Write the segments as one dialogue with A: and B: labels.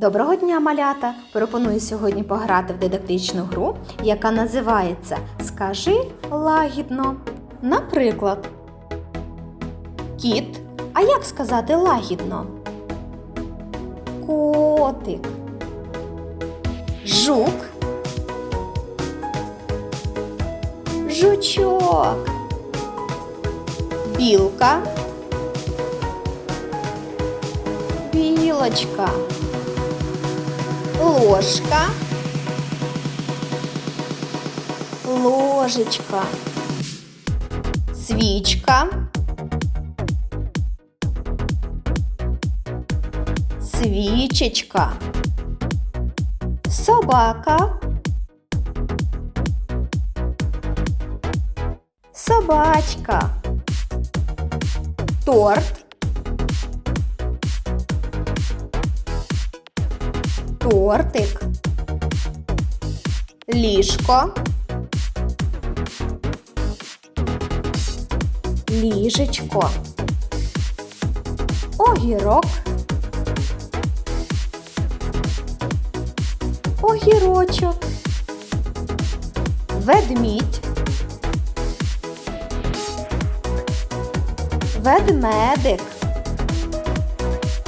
A: Доброго дня, малята! Пропоную сьогодні пограти в дидактичну гру, яка називається Скажи лагідно. Наприклад, кіт. А як сказати лагідно? Котик. Жук. Жучок. Білка. Білочка. Ложка. Ложечка. Свічка. Свічечка. Собака. Собачка. Торт. Тортик. Ліжко. Ліжечко. Огірок. Огірочок. Ведмідь. Ведмедик.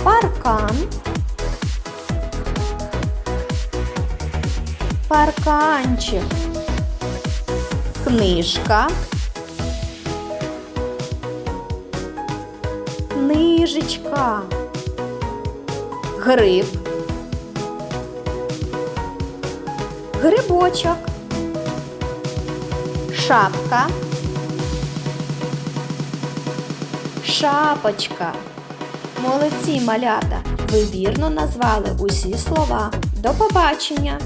A: Паркан. Парканчик. Книжка. Книжечка. Гриб. Грибочок. Шапка. Шапочка. Молодці малята. Ви вірно назвали усі слова. До побачення!